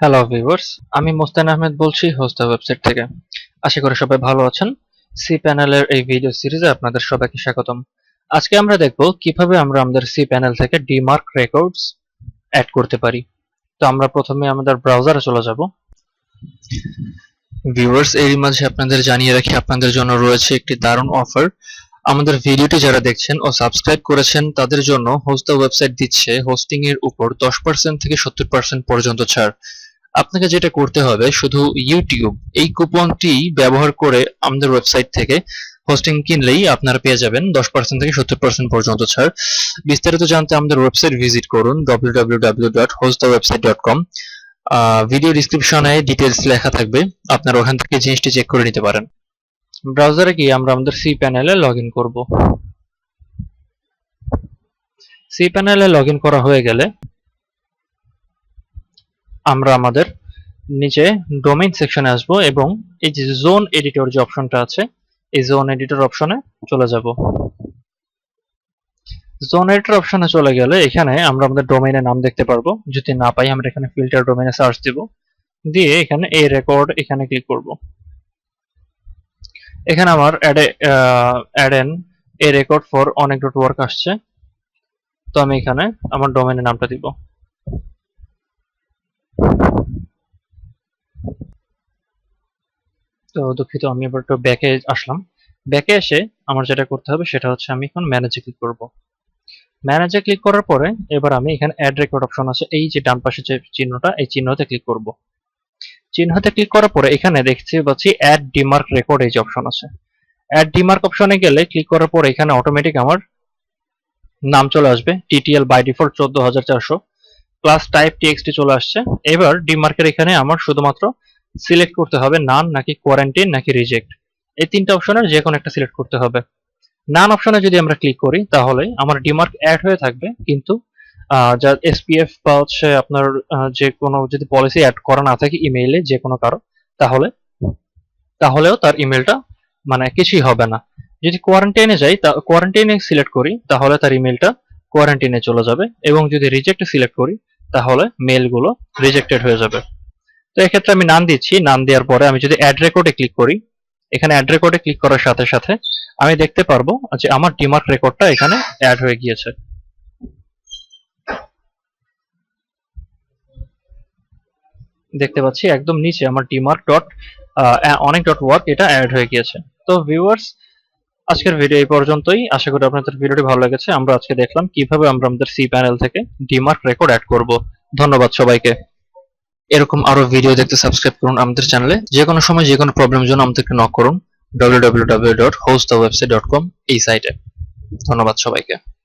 Hello viewers আমি মোস্তান আহমেদ বলছি host website থেকে। আশা করি সবাই ভালো আছেন। সি প্যানেলের এই ভিডিও সিরিজে আপনাদের সবাইকে স্বাগতম। আজকে আমরা দেখব কীভাবে আমরা আমাদের সি প্যানেল থেকে ডিমার্ক রেকর্ডস অ্যাড করতে পারি। তো আমরা প্রথমে আমাদের ব্রাউজারে চলে যাব। ভিউয়ার্স এর মাঝে আপনাদের জানিয়ে রাখি, আপনাদের জন্য রয়েছে একটি দারুণ অফার আমাদের ভিডিওটি যারা দেখছেন ও সাবস্ক্রাইব করেছেন, তাদের জন্য হোস্ট ওয়েবসাইট দিচ্ছে হোস্টিং এর উপর দশ পার্সেন্ট থেকে সত্তর পার্সেন্ট পর্যন্ত ছাড়। আপনাকে যেটা করতে হবে, শুধু ইউটিউব এই কুপনটি ব্যবহার করে আমাদের ওয়েবসাইট থেকে হোস্টিং কিনলেই আপনারা পেয়ে যাবেন দশ পার্সেন্ট থেকে সত্তর পার্সেন্ট পর্যন্ত ছাড়। বিস্তারিত জানতে আমাদের ওয়েবসাইট ভিজিট করুন www.hostthewebsite.com ভিডিও ডিসক্রিপশনে ডিটেলস লেখা থাকবে, আপনারা ওখান থেকে জিনিসটি চেক করে নিতে পারেন। ব্রাউজারে গিয়ে আমরা আমাদের সি প্যানেলে লগ ইন করব। সি প্যানেলে লগ ইন করা হয়ে গেলে আমরা আমাদের নিচে ডোমেইন সেকশনে আসব এবং এই যে জোন এডিটর যে অপশনটা আছে, এই জোন এডিটর অপশনে চলে যাব। জোন এডিটর অপশনে চলে গেলে এখানে আমরা আমাদের ডোমেইনের নাম দেখতে পারব। যদি না পাই, আমরা এখানে ফিল্টার ডোমেইনে সার্চ দিব। দিয়ে এখানে এই রেকর্ড এখানে ক্লিক করব। এখানে আমার add add an A record for অনেক ডট ওয়ার্ক আসছে। তো আমি এখানে আমার ডোমেইনের নামটা দিব। তো দুঃখিত, আমি এবার একটু ব্যাকে আসলাম। ব্যাকে এসে আমার যেটা করতে হবে সেটা হচ্ছে আমি এখন ম্যানেজে ক্লিক করব। ম্যানেজে ক্লিক করার পরে এবার আমি এখানে অ্যাড রেকর্ড অপশন আছে, এই যে ডান পাশে যে চিহ্নটা, এই চিহ্নতে ক্লিক করব। চিহ্নতে ক্লিক করার পরে এখানে দেখছি পাচ্ছি অ্যাড ডিমার্ক রেকর্ড এই যে অপশন আছে। অ্যাড ডিমার্ক অপশনে গেলে ক্লিক করার পরে এখানে অটোমেটিক আমার নাম চলে আসবে টিটিএল বাই ডিফল্ট চোদ্দ হাজার চারশো প্লাস টাইপ টিএক্সটি চলে আসছে। এবার ডিমার্কের এখানে আমার শুধুমাত্র সিলেক্ট করতে হবে নান নাকি কোয়ারেন্টাইন নাকি রিজেক্ট এই তিনটা অপশনের যে কোনো একটা সিলেক্ট করতে হবে। নান অপশনে যদি আমরা ক্লিক করি, তাহলে আমার ডিমার্ক অ্যাড হয়ে থাকবে, কিন্তু যা এসপিএফ বা হচ্ছে আপনার যে কোনো যদি পলিসি অ্যাড করা না থাকে ইমেইলে যে কোনো কারও, তাহলে, তাহলেও তার ইমেলটা মানে কিছুই হবে না। যদি কোয়ারেন্টাইনে যাই, তা কোয়ারেন্টাইনে সিলেক্ট করি, তাহলে তার ইমেলটা কোয়ারেন্টাইনে চলে যাবে এবং যদি রিজেক্ট সিলেক্ট করি, তাহলে মেলগুলো রিজেক্টেড হয়ে যাবে। তো এক্ষেত্রে আমি নাম দিচ্ছি। নাম দেওয়ার পরে আমি যদি অ্যাড রেকর্ডে ক্লিক করি, এখানে অ্যাড রেকর্ডে ক্লিক করার সাথে সাথে আমি দেখতে পারব যে আমার ডিমার্ক রেকর্ডটা এখানে অ্যাড হয়ে গিয়েছে। দেখতে পাচ্ছি একদম নিচে আমার ডিমার্ক ডট অনেক ডট ওয়ার্ক এটা অ্যাড হয়ে গিয়েছে। তো ভিউয়ার্স আজকের ভিডিও এই পর্যন্তই। আশা করি আপনাদের ভিডিওটি ভালো লেগেছে। আমরা আজকে দেখলাম কীভাবে আমরা আমাদের সি প্যানেল থেকে ডিমার্ক রেকর্ড অ্যাড করব। ধন্যবাদ সবাইকে। এরকম আরও ভিডিও দেখতে সাবস্ক্রাইব করুন আমাদের চ্যানেলে যে কোনো সময় যে কোনো প্রবলেম জন্য আমাদেরকে নক করুন। www.hostthewebsite.com এই সাইটে ধন্যবাদ সবাইকে।